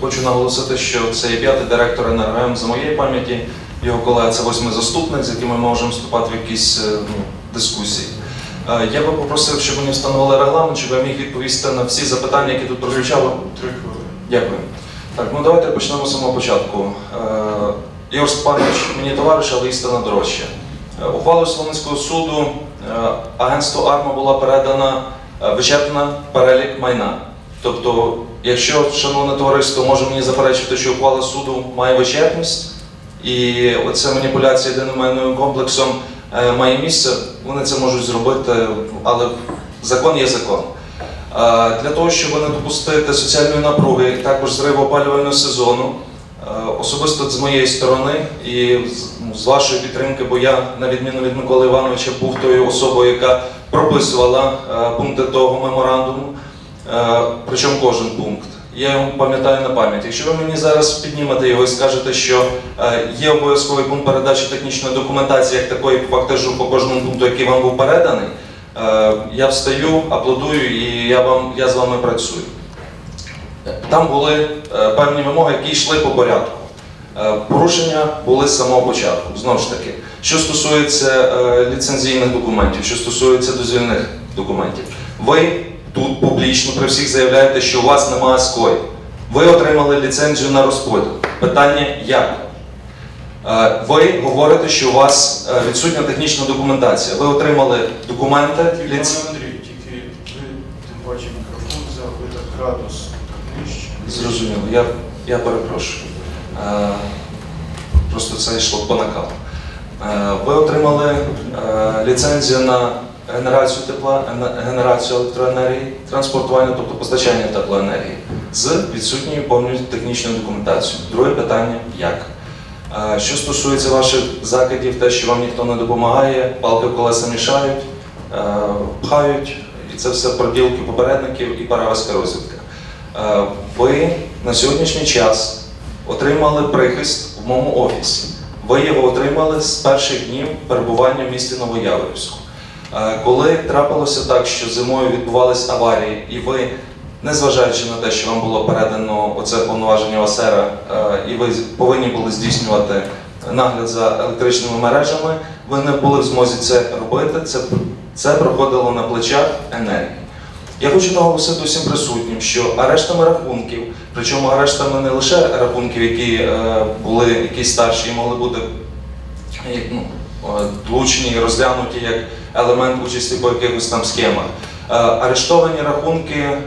Хочу наголосити, що це є п'ятий директор НРМ за моєї пам'яті. Його колега це восьмий заступник, з яким ми можемо вступати в якісь е, ну, дискусії. Е, Я би попросив, щоб вони встановили регламент, щоб я міг відповісти на всі запитання, які тут прозвучали. Три хвилини. Дякую. Так, ну давайте почнемо з самого початку. Е, Ігор Степанович, мені товариш, але істина дорожча. Е, Ухвалою Словницького суду агентству АРМА була передана вичерпна перелік майна. Тобто, якщо, шановне товариство, може мені заперечити, що ухвала суду має вичерпність, і оця маніпуляція єдиним комплексом е, має місце, вони це можуть зробити, але закон є закон. Е, Для того, щоб не допустити соціальної напруги також зриву опалювального сезону, е, особисто з моєї сторони і з- ну, з вашої підтримки, бо я, на відміну від Миколи Івановича, був тою особою, яка прописувала пункти того меморандуму, причому кожен пункт. Я його пам'ятаю на пам'ять. Якщо ви мені зараз піднімете його і скажете, що е, є обов'язковий пункт передачі технічної документації, як такої фактажу по кожному пункту, який вам був переданий, Е, Я встаю, аплодую і я, вам, я з вами працюю. Там були е, певні вимоги, які йшли по порядку. Е, Порушення були з самого початку. Знову ж таки, що стосується е, ліцензійних документів, що стосується дозвільних документів, ви тут публічно при всіх заявляєте, що у вас немає СКОЙ. Ви отримали ліцензію на розподіл. Питання як? Е, Ви говорите, що у вас е, відсутня технічна документація. Ви отримали документи, Тільки ліц... пане Андрій, тільки ви тим паче мікрофон взяв, ви градус. Зрозуміло, я, я перепрошую. Е, просто це йшло по накалу. Е, ви отримали е, ліцензію на генерацію тепла, генерацію електроенергії, транспортування, тобто постачання теплоенергії з відсутньою повністю технічною документацією. Друге питання як? Е, Що стосується ваших закидів, те, що вам ніхто не допомагає, палки в колеса мішають, е, пхають, і це все проділки попередників і перевезка розвідка. Е, Ви на сьогоднішній час отримали прихист в моєму офісі. Ви його отримали з перших днів перебування в місті Новояворівську. Е, Коли трапилося так, що зимою відбувались аварії, і ви, незважаючи на те, що вам було передано оце повноваження ОСЕРа, е, і ви повинні були здійснювати нагляд за електричними мережами, ви не були в змозі це робити. Це, це проходило на плечах енергії. Я хочу наголосити усім присутнім, що арештами рахунків, причому арештами не лише рахунків, які е, були якісь старші і могли бути ну, влучені і розглянуті як елемент участі по якихось там схемах. Е, Арештовані рахунки е,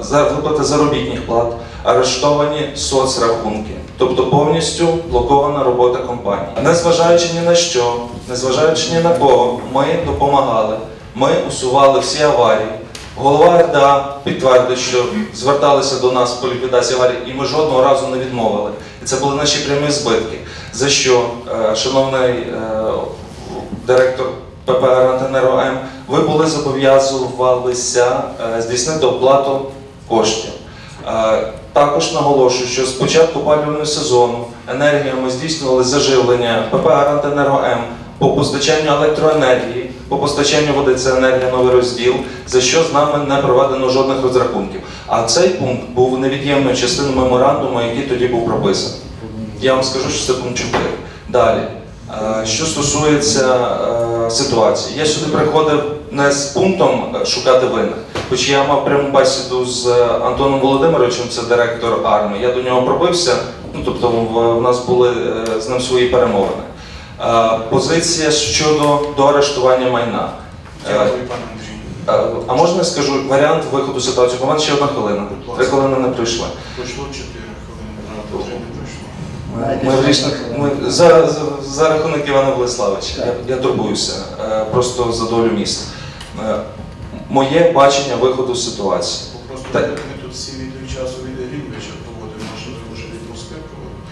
за виплати заробітних плат, арештовані соцрахунки, тобто повністю блокована робота компанії. Незважаючи ні на що, незважаючи ні на кого, ми допомагали, ми усували всі аварії. Голова РДА підтвердив, що зверталися до нас по ліквідації аварії, і ми жодного разу не відмовили. І це були наші прямі збитки. За що, е, шановний е, директор ПП «Гарантенерго М», ви були зобов'язувалися е, здійснити оплату коштів. Е, Також наголошую, що з початку опалювального сезону енергія ми здійснювали заживлення ПП «Гарантенерго М» по постачанню електроенергії, по постачанню води це енергія новий розділ, за що з нами не проведено жодних розрахунків. А цей пункт був невід'ємною частиною меморандуму, який тоді був прописаний. Я вам скажу, що це пункт 4. Далі. Е, Що стосується е, ситуації, я сюди приходив не з пунктом е, шукати винних, хоч я мав пряму бесіду з Антоном Володимировичем, це директор армії. Я до нього пробився, ну тобто в, нас були з ним свої перемовини. Позиція щодо майна. Дякую, пане Андрій. е, А можна я скажу варіант виходу ситуації? У мене ще одна хвилина. Три хвилини не прийшли. Пройшло 4 хвилини, правда, три не пройшло. Ми, в річних, ми, за, за, за рахунок Івана Владиславовича, я, я турбуюся е, просто за долю міста. Е, моє бачення виходу з ситуації. Просто Так. ми тут всі від Грінвича проводимо, можливо, вже від Москви проводимо.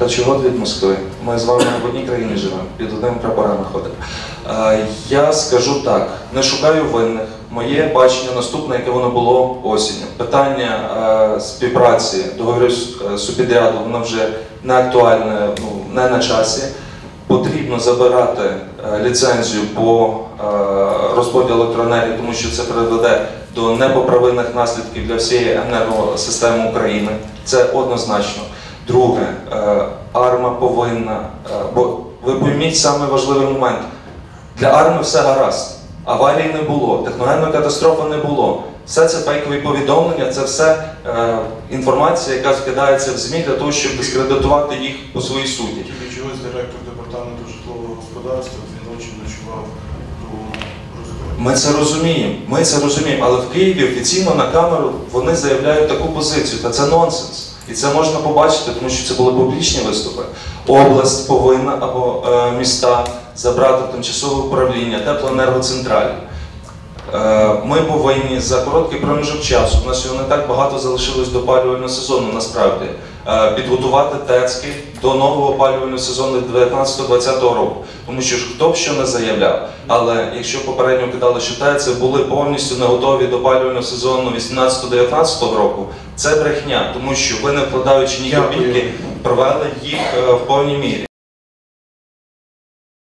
Та чого від Москви? Ми з вами в одній країні живемо, під одним прапорами ходимо. Е, я скажу так: не шукаю винних. Моє бачення наступне, яке воно було осінню. Питання е, співпраці, договорів е, субпідряду, воно вже не актуальне, ну, не на часі. Потрібно забирати е, ліцензію по розподілу електроенергії, тому що це приведе до непоправних наслідків для всієї енергосистеми України. Це однозначно. Друге, е, арма повинна, е, бо ви пойміть саме важливий момент. Для армії все гаразд. Аварії не було, техногенної катастрофи не було. Все це фейкові повідомлення, це все е, інформація, яка скидається в ЗМІ для того, щоб дискредитувати їх по своїй суті. Тільки чогось директор департаменту житлового господарства дві ночі ночував в. Ми це розуміємо, ми це розуміємо, але в Києві офіційно на камеру вони заявляють таку позицію, та це нонсенс. І це можна побачити, тому що це були публічні виступи. Область повинна або е, міста забрати тимчасове управління теплоенергоцентралі. Е, Ми повинні за короткий проміжок часу, у нас його не так багато залишилось до опалювального сезону, насправді, е, підготувати ТЕЦки до нового опалювального сезону 19-20 року. Тому що ж хто б що не заявляв, але якщо попередньо кидали, що ТЕЦи були повністю не готові до опалювального сезону 18-19 року, це брехня, тому що ви не вкладаючи ні копійки, провели їх е, в повній мірі.